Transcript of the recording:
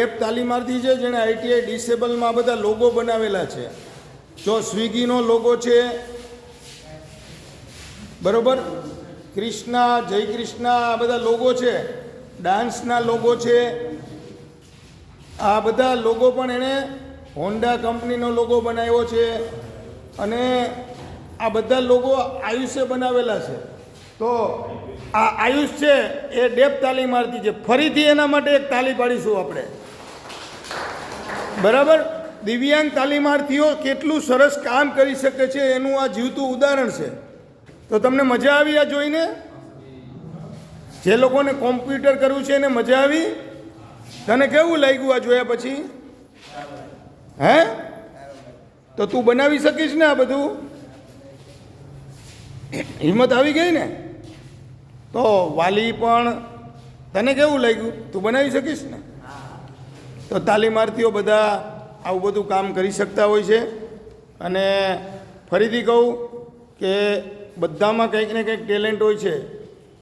App તાલીમાર્થી છે જેણે ITI ડિસેબલમાં બધા લોગો બનાવેલા છે. જો સ્વિગીનો લોગો છે, બરોબર? કૃષ્ણા જય કૃષ્ણા આ બધા લોગો છે. ડાન્સના લોગો છે. આ બધા લોગો પણ એણે હોન્ડા કંપનીનો લોગો બનાવ્યો છે અને આ બધા લોગો આયુષે બનાવેલા છે. તો આ આયુષ છે એ ડેપ તાલીમાર્થી છે. ફરીથી એના માટે એક તાલી પાડીશું આપણે. બરાબર? દિવ્યાંગ તાલીમાર્થીઓ કેટલું સરસ કામ કરી શકે છે એનું આ જીવતું ઉદાહરણ છે. તો તમને મજા આવી આ જોઈને? જે લોકોને કોમ્પ્યુટર કરવું છે એને મજા આવી? તને કેવું લાગ્યું આ જોયા પછી? હે? તો તું બનાવી શકીશ ને આ બધું? હિંમત આવી ગઈ ને? તો વાલી પણ તને કેવું લાગ્યું? તું બનાવી શકીશ ને? તો તાલીમાર્થીઓ બધા આવું બધું કામ કરી શકતા હોય છે. અને ફરીથી કહું કે બધામાં કંઈક ને કંઈક ટેલેન્ટ હોય છે.